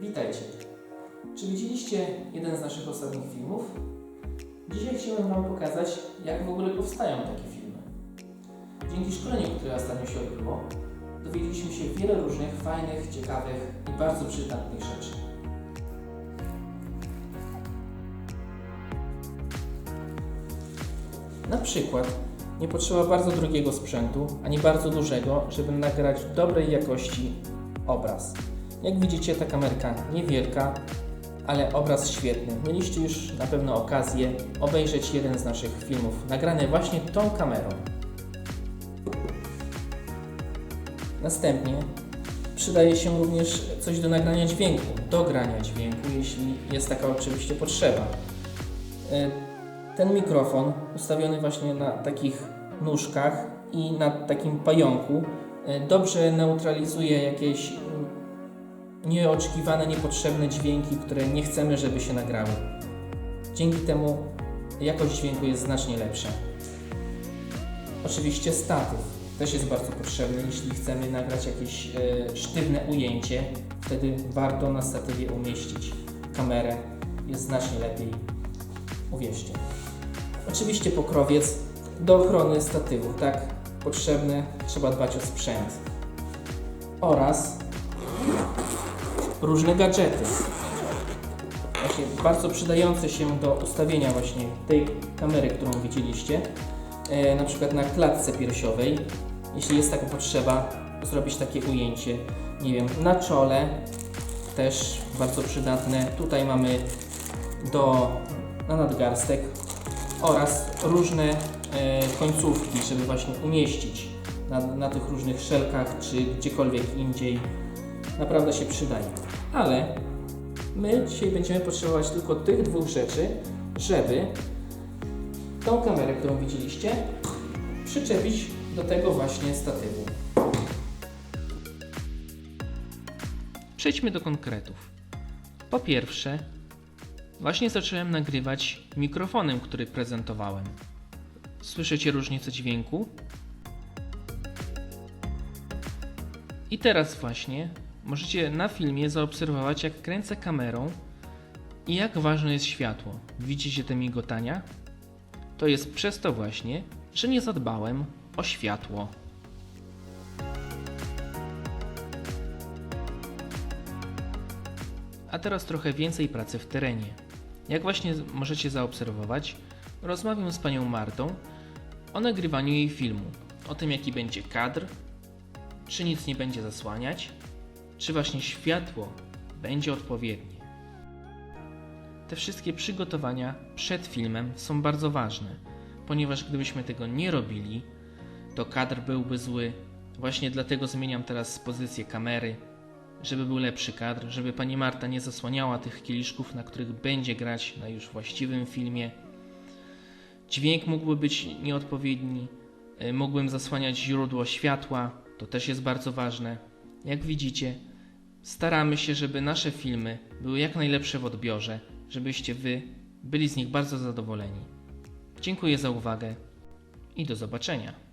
Witajcie. Czy widzieliście jeden z naszych ostatnich filmów? Dzisiaj chciałem Wam pokazać, jak w ogóle powstają takie filmy. Dzięki szkoleniu, które ostatnio się odbyło, dowiedzieliśmy się wiele różnych fajnych, ciekawych i bardzo przydatnych rzeczy. Na przykład nie potrzeba bardzo drogiego sprzętu, ani bardzo dużego, żeby nagrać dobrej jakości obraz. Jak widzicie, ta kamerka niewielka, ale obraz świetny. Mieliście już na pewno okazję obejrzeć jeden z naszych filmów, nagrany właśnie tą kamerą. Następnie przydaje się również coś do nagrania dźwięku, do grania dźwięku, jeśli jest taka oczywiście potrzeba. E, Ten mikrofon ustawiony właśnie na takich nóżkach i na takim pająku e, dobrze neutralizuje jakieś mm, nieoczekiwane, niepotrzebne dźwięki, które nie chcemy, żeby się nagrały. Dzięki temu jakość dźwięku jest znacznie lepsza. Oczywiście statyw też jest bardzo potrzebny, jeśli chcemy nagrać jakieś e, sztywne ujęcie, wtedy warto na statywie umieścić kamerę, jest znacznie lepiej, uwierzcie. Oczywiście pokrowiec do ochrony statywu, tak? Potrzebny, trzeba dbać o sprzęt. Oraz różne gadżety. Właśnie bardzo przydające się do ustawienia właśnie tej kamery, którą widzieliście. E, na przykład na klatce piersiowej, jeśli jest taka potrzeba, zrobić takie ujęcie, nie wiem, na czole też bardzo przydatne. Tutaj mamy do na nadgarstek oraz różne e, końcówki, żeby właśnie umieścić na, na tych różnych szelkach czy gdziekolwiek indziej. Naprawdę się przydaje. Ale my dzisiaj będziemy potrzebować tylko tych dwóch rzeczy, żeby tą kamerę, którą widzieliście, przyczepić do tego właśnie statywu. Przejdźmy do konkretów. Po pierwsze, właśnie zacząłem nagrywać mikrofonem, który prezentowałem. Słyszycie różnicę dźwięku? I teraz właśnie możecie na filmie zaobserwować, jak kręcę kamerą i jak ważne jest światło. Widzicie te migotania? To jest przez to właśnie, że nie zadbałem o światło. A teraz trochę więcej pracy w terenie. Jak właśnie możecie zaobserwować, rozmawiam z panią Martą o nagrywaniu jej filmu, o tym jaki będzie kadr, czy nic nie będzie zasłaniać, czy właśnie światło będzie odpowiednie. Te wszystkie przygotowania przed filmem są bardzo ważne, ponieważ gdybyśmy tego nie robili, to kadr byłby zły. Właśnie dlatego zmieniam teraz pozycję kamery, żeby był lepszy kadr, żeby pani Marta nie zasłaniała tych kieliszków, na których będzie grać na już właściwym filmie. Dźwięk mógłby być nieodpowiedni, y, mógłbym zasłaniać źródło światła, to też jest bardzo ważne. Jak widzicie, staramy się, żeby nasze filmy były jak najlepsze w odbiorze, żebyście wy byli z nich bardzo zadowoleni. Dziękuję za uwagę i do zobaczenia.